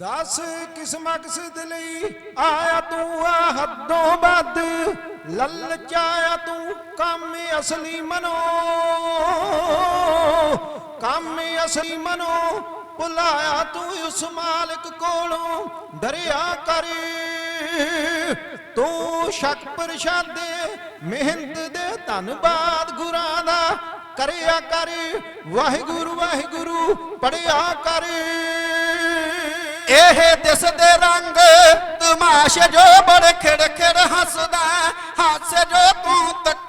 ਦਸ ਕਿਸ ਮਕਸਦ ਲਈ ਆਇਆ ਤੂੰ ਆ ਹੱਦੋਂ ਵੱਧ ਲਲਚਾਇਆ ਤੂੰ ਕੰਮ ਅਸਲੀ ਮਨੋ, ਕੰਮ ਅਸਲੀ ਮਨੋ। ਭੁਲਾਇਆ ਤੂੰ ਉਸ ਮਾਲਕ ਕੋਲੋਂ ਦਰਿਆ ਕਰ। ਤੂੰ ਸ਼ੱਕ ਪ੍ਰਸ਼ਾਦੇ, ਮਿਹਨਤ ਦੇ ਧੰਨਵਾਦ ਗੁਰਾਂ ਦਾ ਕਰਿਆ ਕਰ। ਵਾਹਿਗੁਰੂ ਵਾਹਿਗੁਰੂ, ਪੜਿਆ ਕਰ। ਇਹ ਦਿਸਦੇ ਰੰਗ ਤਮਾਸ਼ੇ ਜੋ ਬੜੇ ਖਿੜ ਖਿੜ ਹੱਸਦਾ ਹਾਸੇ ਜੋ ਤੂੰ ਤੱਕੇ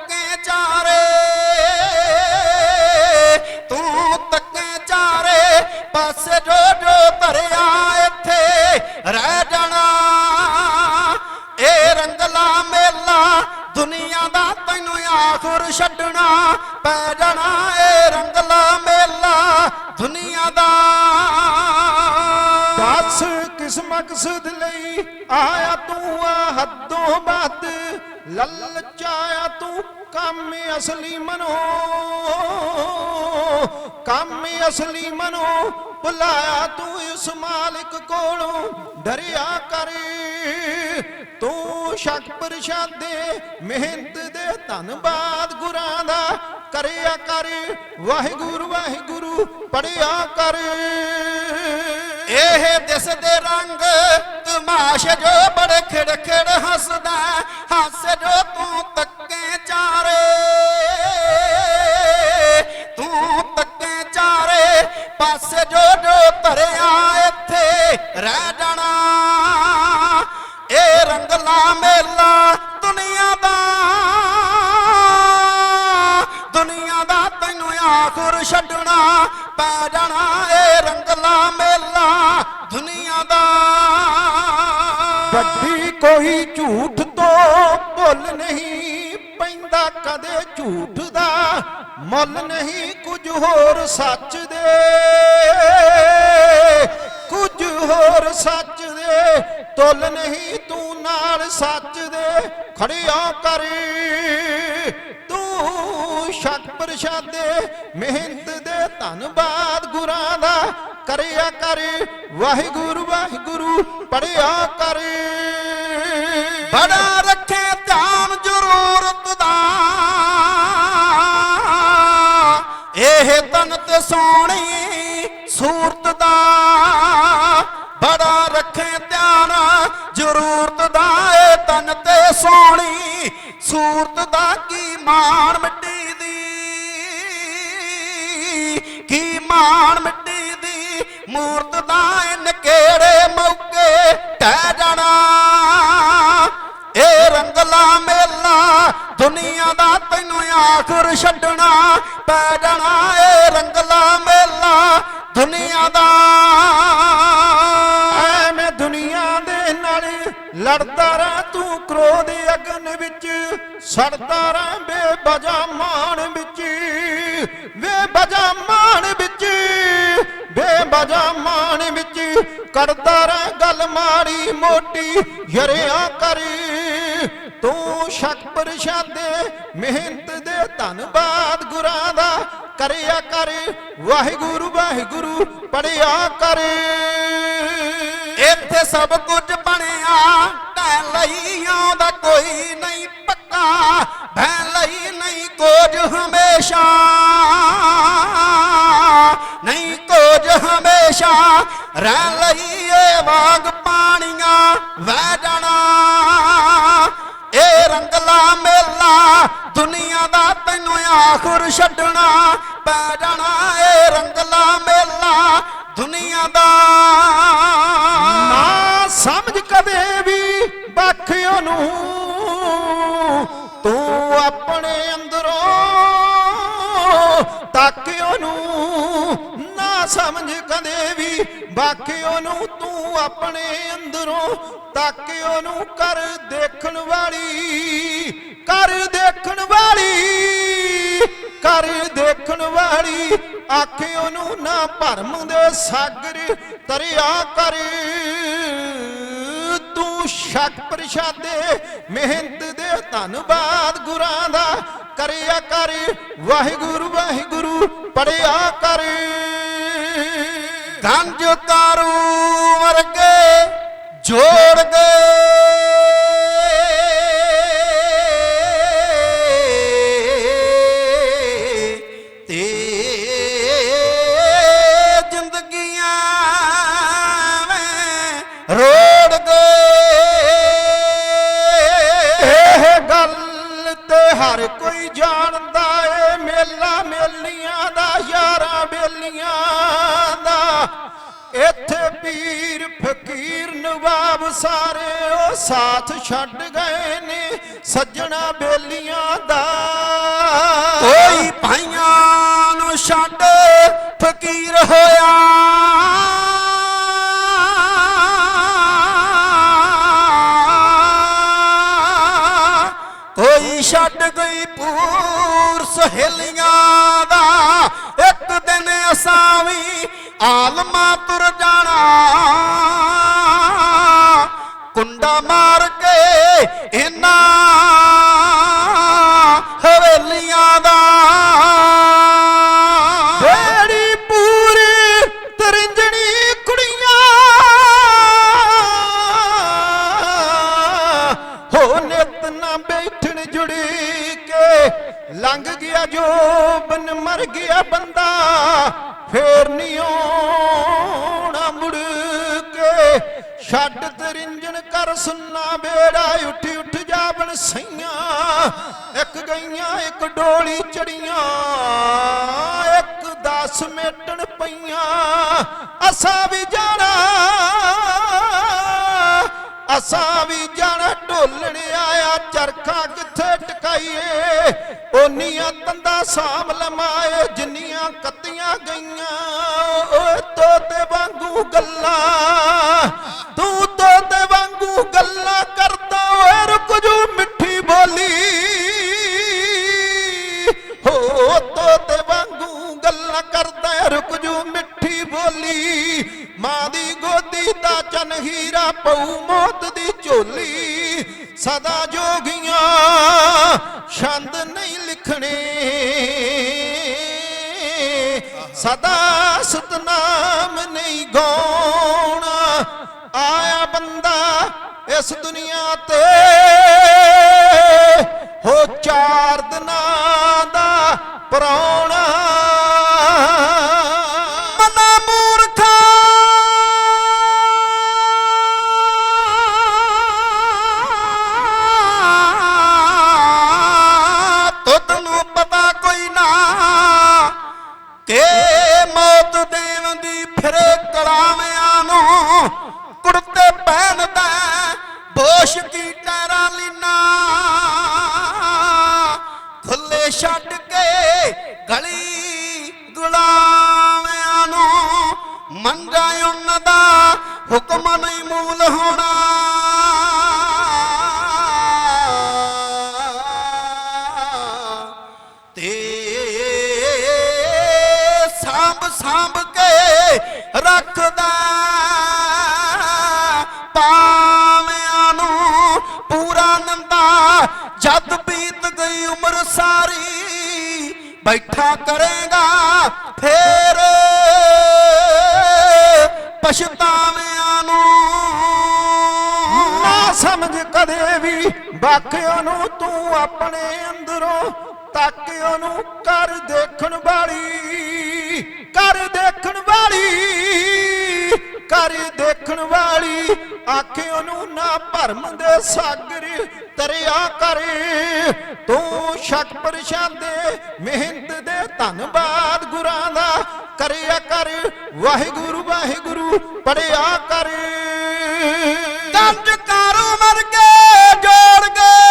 ਆਇਆ ਤੂੰ ਆ ਹੱਦੋਂ ਵੱਧ ਲਲਚਾਇਆ ਤੂੰ ਕੰਮ ਅਸਲੀ ਮਨੋ। ਕੰਮ ਅਸਲੀ ਮਨੋ, ਭੁਲਾਇਆ ਤੂੰ ਇਸ ਮਾਲਕ ਕੋਲੋਂ, ਡਰਿਆ ਕਰ। ਤੂੰ ਸ਼ੱਕ ਪ੍ਰਸ਼ਾਦੇ, ਮਿਹਨਤ ਦੇ ਧੰਨਵਾਦ ਗੁਰਾਂ ਦਾ ਕਰਿਆ ਕਰ। ਵਾਹਿਗੁਰੂ ਵਾਹਿਗੁਰੂ ਪੜਿਆ ਕਰ। ਇਹ ਦਿਸ ਰੰਗ ਤਮਾਸ਼ੇ ਜੋ ਬੜੇ ਖਿੜ ਖਿੜ ਹੱਸਦਾ ਹੱਸ ਜੋ ਤੂੰ ਤੱਕੇ ਚਾਰੇ। ਤੂੰ ਤੱਕੇ ਚਾਰੇ। ਪਾਸੇ ਜੋ ਜੋ ਧਰਿਆ ਇੱਥੇ ਰਹਿ ਜਾਣਾ। ਇਹ ਰੰਗਲਾ ਮੇਲਾ ਦੁਨੀਆ ਦਾ। ਦੁਨੀਆ ਦਾ ਤੈਨੂੰ ਆਖਰ ਛੱਡਣਾ ਪੈ ਜਾਣਾ ਦੁਨੀਆ ਦਾ। ਵੱਡੀ ਕੋਈ ਝੂਠ ਤੋਂ ਭੁੱਲ ਨਹੀਂ ਪੈਂਦਾ, ਕਦੇ ਝੂਠ ਦਾ ਮੁੱਲ ਨਹੀਂ, ਕੁਝ ਹੋਰ ਸੱਚ ਦੇ। ਕੁਝ ਹੋਰ ਸੱਚ ਦੇ, ਤੁੱਲ ਨਹੀਂ, ਤੂੰ ਨਾਲ ਸੱਚ ਦੇ। ਖੜਿਆ ਕਰੀ, ਤੂੰ ਸ਼ੱਕ ਪ੍ਰਸ਼ਾਦੇ, ਮਿਹਨਤ ਦੇ ਧੰਨਵਾਦ ਗੁਰਾਂ ਦਾ ਕਰਿਆ ਕਰ। ਵਾਹਿਗੁਰੂ ਵਾਹਿਗੁਰੂ ਪੜਿਆ ਕਰ। ਬੜਾ ਰੱਖੇ ਧਿਆਨ ਜ਼ਰੂਰਤ ਦਾ। ਇਹ ਤਨ ਤੇ ਸੋਹਣੀ ਸੂਰਤ ਦਾ। ਬੜਾ ਰੱਖੇ ਧਿਆਨ ਜ਼ਰੂਰਤ ਦਾ। ਇਹ ਤਨ ਤੇ ਸੋਹਣੀ ਸੂਰਤ ਦਾ। ਕੀ ਮਾਣ ਮਿੱਟੀ ਮਾਣ ਮਿੱਟੀ ਦੀ, ਮੂਰਤ ਦਾ ਇਨ ਕਿਹੜੇ ਮੌਕੇ ਟਹਿ ਜਾਣਾ। ਇਹ ਰੰਗਲਾ ਮੇਲਾ, ਦੁਨੀਆ ਦਾ ਤੈਨੂੰ ਆਖਰ ਛੱਡਣਾ ਪੈ ਜਾਣਾ। ਇਹ ਰੰਗਲਾ ਮੇਲਾ, ਦੁਨੀਆ ਦਾ। ਐਵੇਂ ਦੁਨੀਆ ਦੇ ਨਾਲ ਲੜਦਾ ਰਹਿ ਤੂੰ, ਕ੍ਰੋਧ ਅਗਨ ਵਿੱਚ ਸੜਦਾ ਰਹਿ ਬੇਵਜਾ ਮਾਣ ਵਿੱਚ। ਬੇਵਜਾ ਮਾਣ ਵਿੱਚ ਬੇਵਜਾ ਮਾਣ ਵਿੱਚ ਕਰਦਾ ਰਹਿ ਗੱਲ ਮਾੜੀ ਮੋਟੀ, ਯਰਿਆ ਕਰ। ਤੂੰ ਸ਼ੱਕ ਪ੍ਰਸ਼ਾਦੇ ਮਿਹਨਤ ਦੇ ਧੰਨਵਾਦ ਗੁਰਾਂ ਦਾ ਕਰਿਆ ਕਰ। ਵਾਹਿਗੁਰੂ ਵਾਹਿਗੁਰੂ, ਪੜਿਆ ਕਰ। ਇੱਥੇ ਸਭ ਕੁਝ ਬਣਿਆ ਤੈ ਲਈ ਆਉਂਦਾ ਕੋਈ ਨਹੀਂ ਪੱਕਾ ਭੈ ਲਈ ਨਹੀਂ ਕੋਜ ਹਮੇਸ਼ਾ। ਨਹੀਂ ਕੋਜ ਹਮੇਸ਼ਾ ਰਹਿ ਲਈ ਏ ਵਾਂਗ ਪਾਣੀਆਂ ਵਹਿ ਜਾਣਾ। ਇਹ ਰੰਗਲਾ ਮੇਲਾ, ਦੁਨੀਆ ਦਾ ਤੈਨੂੰ ਆਖਰ ਛੱਡਣਾ ਪੈ ਜਾਣਾ। ਏ ਰੰਗਲਾ ਮੇਲਾ, ਦੁਨੀਆ ਦਾ ਵੀ ਉਹਨੂੰ ਤੂੰ ਆਪਣੇ ਅੰਦਰੋਂ ਤਾਕਿਓ ਨੂੰ ਕਰ ਦੇਖਣ ਵਾਲੀ, ਕਰ ਦੇਖਣ ਵਾਲੀ, ਕਰ ਦੇਖਣ ਵਾਲੀ। ਆਖੇ ਉਹਨੂੰ ਨਾ ਭਰਮ ਦੇ ਸਾਗਰ ਤਰਿਆ ਕਰ। ਤੂੰ ਸ਼ੱਕ ਪ੍ਰਸ਼ਾਦੇ, ਮਿਹਨਤ ਦੇ ਧੰਨਵਾਦ ਗੁਰਾਂ ਦਾ ਕਰਿਆ ਕਰ। ਵਾਹਿਗੁਰੂ ਵਾਹਿਗੁਰੂ, ਪੜਿਆ ਕਰ। ਗੰਜ ਕਾਰੂ ਵਰਗੇ ਜੋੜ ਗਏ ਇੱਥੇ ਪੀਰ ਫਕੀਰ ਨਵਾਬ ਸਾਰੇ ਉਹ ਸਾਥ ਛੱਡ ਗਏ ਨੇ, ਸੱਜਣਾ ਬੇਲੀਆਂ ਦਾ। ਕੋਈ ਭਾਈਆਂ ਨੂੰ ਛੱਡ, ਫਕੀਰ ਹੋਇਆ। ਕੋਈ ਛੱਡ ਗਈ ਪੂਰ ਸਹੇਲੀਆਂ ਦਾ। ਇੱਕ ਦਿਨ ਅਸਾਂ ਵੀ ਆਲਮਾ ਤੁਰ ਜਾਣਾ। ਕੁੰਡਾ ਮਾਰ ਛੱਡ ਤਰਿੰਜਣ ਕਰ ਸੁੰਨਾ ਬੇੜਾ, ਉੱਠ ਉੱਠ ਜਾਵਣ ਸਈਆਂ। ਇੱਕ ਗਈਆਂ, ਇੱਕ ਡੋਲੀ ਚੜੀਆਂ। ਇੱਕ ਦਸ ਮੇਟਣ ਪਈਆਂ। ਅਸਾਂ ਵੀ ਜਾਣਾ, ਅਸਾਂ ਵੀ ਜਾਣਾ। ਢੋਲਣ ਆਇਆ, ਚਰਖਾ ਕਿੱਥੇ ਟਕਾਈਏ? ਓਨੀਆਂ ਤੰਦਾ ਸਾਮ ਲਮਾਏ ਜਿੰਨੀਆਂ ਕੱਤੀਆਂ ਗਈਆਂ। ਓਏ ਤੋਤੇ ਵਾਂਗੂ ਗੱਲਾਂ ਤੂੰ ਤੋਤੇ ਵਾਂਗੂ ਗੱਲਾਂ ਕਰਦਾ ਓਏ ਰੁਕ ਜੂ ਮਿੱਠੀ ਬੋਲੀ। ਹੋ ਤੋਤੇ ਵਾਂਗੂ ਗੱਲਾਂ ਕਰਦਾ ਏ, ਰੁਕ ਜੂ ਮਿੱਠੀ ਬੋਲੀ। ਮਾਂ ਦੀ ਗੋਦੀ ਦਾ ਚਨ ਹੀਰਾ ਪਊ ਮੌਤ ਦੀ ਝੋਲੀ। ਸਦਾ ਜੋਗੀਆਂ ਛੰਦ ਨਹੀਂ ਲਿਖਣੇ। ਸਦਾ ਸਤਨਾਮ ਨਹੀਂ ਗਾਉਣਾ। ਆਇਆ ਬੰਦਾ ਇਸ ਦੁਨੀਆ ਤੇ। ਹੋ ਚਾਰ ਦਿਨਾਂ ਦਾ ਪ੍ਰਾਹੁਣਾ ਖੁੱਲੇ ਛੱਡ ਕੇ ਗਲੀ ਗੁਲਾਮਿਆਂ ਨੂੰ ਮੰਗਾ ਉਹਨਾਂ ਦਾ ਹੁਕਮ ਨਹੀਂ ਮੂਲ ਹੋਣਾ। ਤੇ ਸਾਂਭ ਸਾਂਭ ਬੈਠਾ ਕਰੇਗਾ ਫੇਰ ਪਛਤਾਵਿਆਂ ਨੂੰ। ਨਾ ਸਮਝ ਕਦੇ ਵੀ ਬਾਕਿਓ ਨੂੰ ਤੂੰ ਆਪਣੇ ਅੰਦਰੋਂ ਤੱਕ ਉਹਨੂੰ ਕਰ ਦੇਖਣ ਵਾਲੀ, ਕਰ ਦੇਖਣ ਵਾਲੀ, ਕਰ ਦੇਖਣ ਵਾਲੀ। ਆਖੇ ਉਹਨੂੰ ਨਾ ਭਰਮ ਦੇ ਸਾਗਰ ਤਰਿਆ ਕਰ। ਤੂੰ ਸ਼ੱਕ ਪਰਸ਼ਾਦੇ ਮਿਹਨਤ ਦੇ ਧੰਨਵਾਦ ਗੁਰਾਂ ਦਾ। ਕਰਿਆ ਕਰ, ਵਾਹਿਗੁਰੂ ਵਾਹਿਗੁਰੂ, ਪੜਿਆ ਕਰ। ਕੰਜ ਕਾਰੂ ਮਰ ਕੇ ਜੋੜ ਗਏ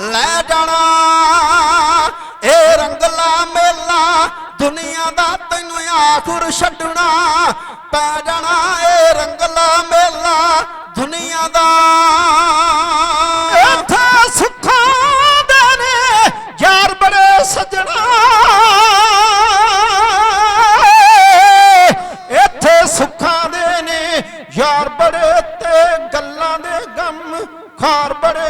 ਲੈ ਜਾਣਾ। ਏ ਰੰਗਲਾ ਮੇਲਾ, ਦੁਨੀਆ ਦਾ ਤੈਨੂੰ ਆਖੁਰ ਛੱਡਣਾ। ਪੈ ਜਾਣਾ ਏ ਰੰਗਲਾ ਮੇਲਾ, ਦੁਨੀਆ ਦਾ। ਇੱਥੇ ਸੁੱਖਾਂ ਦੇ ਯਾਰ ਬੜੇ ਸੱਜਣਾ। ਇੱਥੇ ਸੁੱਖਾਂ ਦੇ ਯਾਰ ਬੜੇ ਤੇ ਗੱਲਾਂ ਦੇ ਗਮ, ਖਾਰ ਬੜੇ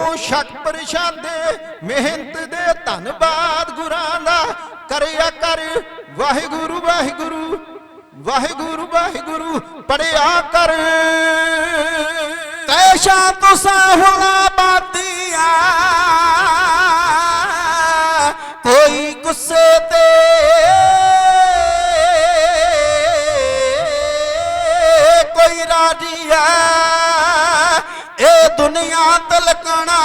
ਤੂੰ ਸ਼ੱਕ ਪਰਸ਼ਾਦੇ ਮਿਹਨਤ ਦੇ, ਧੰਨਵਾਦ ਗੁਰਾਂ ਦਾ। ਕਰਿਆ ਕਰ ਵਾਹਿਗੁਰੂ ਵਾਹਿਗੁਰੂ ਵਾਹਿਗੁਰੂ ਵਾਹਿਗੁਰੂ, ਪੜਿਆ ਕਰ। ਤੈਸ਼ਾ ਤੁਸਾਂ ਹੁਣਾ ਬਾਤੀਆਂ ਕੋਈ ਗੁੱਸੇ ਦੁਨੀਆ ਤਲਕਣਾ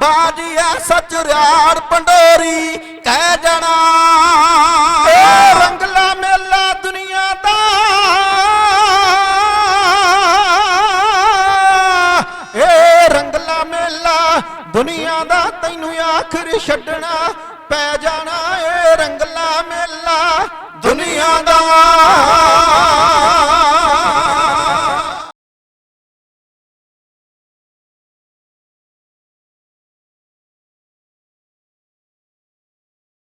ਬਾਜੀ ਐ ਸੱਚ ਰਿਆੜ ਪੰਡੋਰੀ ਕਹਿ ਜਾਣਾ। ਏ ਰੰਗਲਾ ਮੇਲਾ ਦੁਨੀਆ ਦਾ। ਏ ਰੰਗਲਾ ਮੇਲਾ ਦੁਨੀਆ ਦਾ ਤੈਨੂੰ ਆਖਰ ਛੱਡਣਾ ਪੈ ਜਾਣਾ। ਏ ਰੰਗਲਾ ਮੇਲਾ ਦੁਨੀਆ ਦਾ।